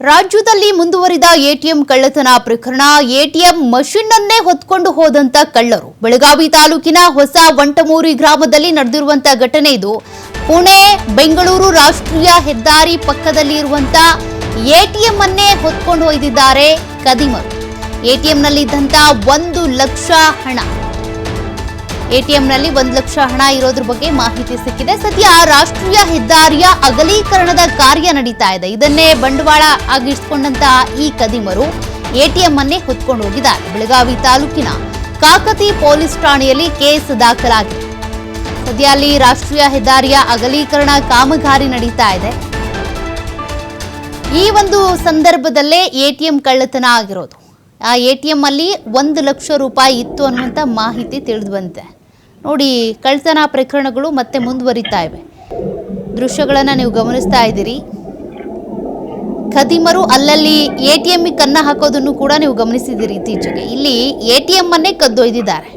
ರಾಜ್ಯದಲ್ಲಿ ಮುಂದುವರಿದ ಎಟಿಎಂ ಕಳ್ಳತನ ಪ್ರಕರಣ, ಎಟಿಎಂ ಮಷಿನ್ ಅನ್ನೇ ಹೊತ್ಕೊಂಡು ಹೋದಂತ ಕಳ್ಳರು. ಬೆಳಗಾವಿ ತಾಲೂಕಿನ ಹೊಸ ವಂಟಮೂರಿ ಗ್ರಾಮದಲ್ಲಿ ನಡೆದಿರುವಂತಹ ಘಟನೆ ಇದು. ಪುಣೆ, ಬೆಂಗಳೂರು ರಾಷ್ಟ್ರೀಯ ಹೆದ್ದಾರಿ ಪಕ್ಕದಲ್ಲಿ ಇರುವಂತ ಎಟಿಎಂ ಅನ್ನೇ ಹೊತ್ಕೊಂಡು ಒಯ್ದಿದ್ದಾರೆ ಕದಿಮರು. ಎಟಿಎಂನಲ್ಲಿದ್ದಂತ ಒಂದು ಲಕ್ಷ ಹಣ. ಎಟಿಎಂನಲ್ಲಿ ಒಂದು ಲಕ್ಷ ಹಣ ಇರೋದ್ರ ಬಗ್ಗೆ ಮಾಹಿತಿ ಸಿಕ್ಕಿದೆ. ಸದ್ಯ ರಾಷ್ಟ್ರೀಯ ಹೆದ್ದಾರಿಯ ಅಗಲೀಕರಣದ ಕಾರ್ಯ ನಡೀತಾ ಇದೆ. ಇದನ್ನೇ ಬಂಡವಾಳ ಆಗಿಸಿಕೊಂಡಂತಹ ಈ ಕದಿಮರು ಎಟಿಎಂ ಅನ್ನೇ ಹೊತ್ಕೊಂಡು ಹೋಗಿದ್ದಾರೆ. ಬೆಳಗಾವಿ ತಾಲೂಕಿನ ಕಾಕತಿ ಪೊಲೀಸ್ ಠಾಣೆಯಲ್ಲಿ ಕೇಸ್ ದಾಖಲಾಗಿದೆ. ಸದ್ಯ ಅಲ್ಲಿ ರಾಷ್ಟ್ರೀಯ ಹೆದ್ದಾರಿಯ ಅಗಲೀಕರಣ ಕಾಮಗಾರಿ ನಡೀತಾ ಇದೆ. ಈ ಒಂದು ಸಂದರ್ಭದಲ್ಲೇ ಎಟಿಎಂ ಕಳ್ಳತನ ಆಗಿರೋದು. ಆ ಎ ಟಿ ಎಮ್ಮಲ್ಲಿ ಒಂದು ಲಕ್ಷ ರೂಪಾಯಿ ಇತ್ತು ಅನ್ನುವಂಥ ಮಾಹಿತಿ ತಿಳಿದು ಬಂತೆ ನೋಡಿ ಕಳ್ತನ ಪ್ರಕರಣಗಳು ಮತ್ತೆ ಮುಂದುವರಿತಾ ಇವೆ. ದೃಶ್ಯಗಳನ್ನು ನೀವು ಗಮನಿಸ್ತಾ ಇದ್ದೀರಿ. ಖದೀಮರು ಅಲ್ಲಲ್ಲಿ ಎ ಟಿ ಎಮ್ಮಿಗೆ ಕನ್ನ ಹಾಕೋದನ್ನು ಕೂಡ ನೀವು ಗಮನಿಸಿದ್ದೀರಿ ಇತ್ತೀಚೆಗೆ. ಇಲ್ಲಿ ಎ ಟಿ ಎಂ ಅನ್ನೇ ಕದ್ದೊಯ್ದಿದ್ದಾರೆ